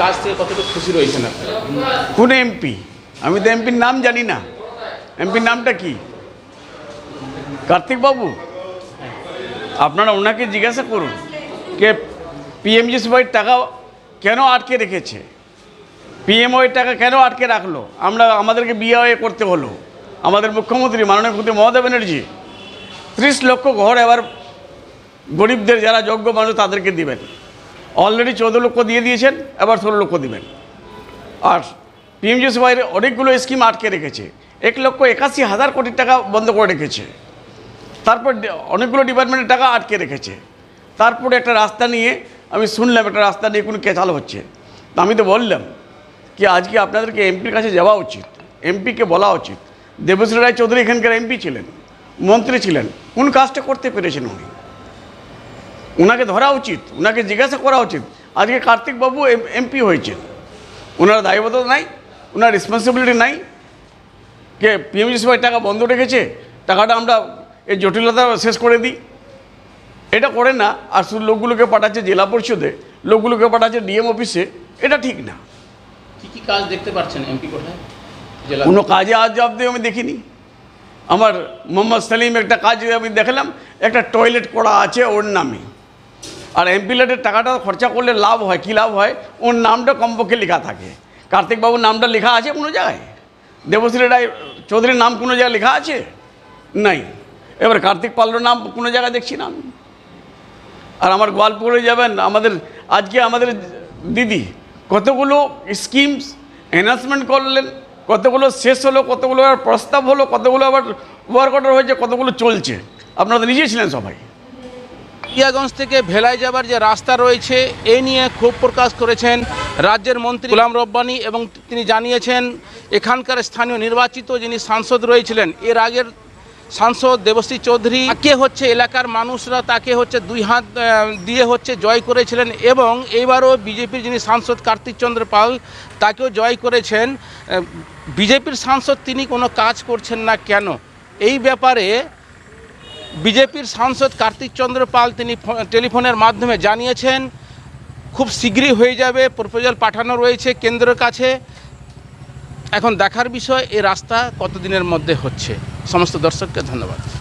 কাজ থেকে কতটুকু খুশি রয়েছেন কোন এমপি? আমি তো এমপির নাম জানি না। এমপির নামটা কি? কার্তিক বাবু আপনারা ওনাকে জিজ্ঞাসা করুন কে পিএমজিসিওয়াই টাকা কেন আটকে রেখেছে? পিএমওয়াই টাকা কেন আটকে রাখল? আমরা, আমাদেরকে বিআইএ করতে হলো। আমাদের মুখ্যমন্ত্রী মাননীয় মুখ্যমন্ত্রী মমতা ব্যানার্জি, ত্রিশ লক্ষ ঘর এবার গরিবদের যারা যোগ্য মানুষ তাদেরকে দিবেন। অলরেডি চৌদ্দ লক্ষ দিয়ে দিয়েছেন, এবার ষোলো লক্ষ দিবেন। আর পিএমজিএস বাইরে অনেকগুলো স্কিম আটকে রেখেছে। এক লক্ষ একাশি হাজার কোটি টাকা বন্ধ করে রেখেছে। তারপর অনেকগুলো ডিপার্টমেন্টের টাকা আটকে রেখেছে। তারপরে একটা রাস্তা নিয়ে, আমি শুনলাম একটা রাস্তা নিয়ে কোনো কেচাল হচ্ছে। তো আমি তো বললাম কি, আজকে আপনাদেরকে এমপির কাছে যাওয়া উচিত। এমপিকে বলা উচিত। দেবশ্রী রায় চৌধুরী এখানকার এমপি ছিলেন, মন্ত্রী ছিলেন। কোন কাজটা করতে পেরেছেন উনি? ওনাকে ধরা উচিত ওনাকে জিজ্ঞাসা করা উচিত। আজকে কার্তিকবাবু এমপি হয়েছেন। ওনার দায়বদ্ধতা নাই ওনার রেসপন্সিবিলিটি নাই। কে পিএমজি সবাই টাকা বন্ধ রেখেছে টাকাটা আমরা এই জটিলতা শেষ করে দিই। এটা করে না আর শুধু লোকগুলোকে পাঠাচ্ছে জেলা পরিষদে লোকগুলোকে পাঠাচ্ছে ডিএম অফিসে এটা ঠিক না। কি কি কাজ দেখতে পাচ্ছেন এমপি কোথায়? কোনো কাজে আজ অব্দি আমি দেখিনি। আমার মোহাম্মদ সালিম একটা কাজ আমি দেখলাম একটা টয়লেট করা আছে ওর নামে। আর এমপিলেটের টাকাটা খরচা করলে লাভ হয়, কী লাভ হয়? ওর নামটা কমপক্ষে লেখা থাকে। কার্তিকবাবুর নামটা লেখা আছে কোনো জায়গায়? দেবশ্রী রায় চৌধুরীর নাম কোনো জায়গায় লেখা আছে? নাই। এবার কার্তিক পাল্লোর নাম কোনো জায়গায় দেখছি না আমি। আর আমার গোয়ালপুরে যাবেন, আমাদের, আজকে আমাদের দিদি, কতগুলো স্কিমস এনাউন্সমেন্ট করলেন, কতগুলো শেষ হলো, কতগুলো আবার প্রস্তাব হলো, কতগুলো আবার ওয়ার্ক অর্ডার হয়েছে, কতগুলো চলছে। আপনারা নিজেই ছিলেন সবাই। ইয়াগঞ্জ থেকে ভেলায় যাবার যে রাস্তা রয়েছে, এ নিয়ে ক্ষোভ প্রকাশ করেছেন রাজ্যের মন্ত্রী গোলাম রব্বানি এবং তিনি জানিয়েছেন, এখানকার স্থানীয় নির্বাচিত যিনি সাংসদ রয়েছিলেন, এর আগের সাংসদ দেবশ্রী চৌধুরী কে হচ্ছে এলাকার মানুষরা, তাকে হচ্ছে দুই হাত দিয়ে হচ্ছে জয় করেছিলেন এবং এইবারও বিজেপির যিনি সাংসদ কার্তিক চন্দ্র পাল, তাকেও জয় করেছেন। বিজেপির সাংসদ তিনি কোনো কাজ করছেন না কেন? এই ব্যাপারে বিজেপির সাংসদ কার্তিক চন্দ্র পাল তিনি টেলিফোনের মাধ্যমে জানিয়েছেন, খুব শীঘ্রই হয়ে যাবে, প্রপোজাল পাঠানো রয়েছে কেন্দ্রের কাছে। এখন দেখার বিষয়, এই রাস্তা কতদিনের মধ্যে হচ্ছে? সমস্ত দর্শককে ধন্যবাদ।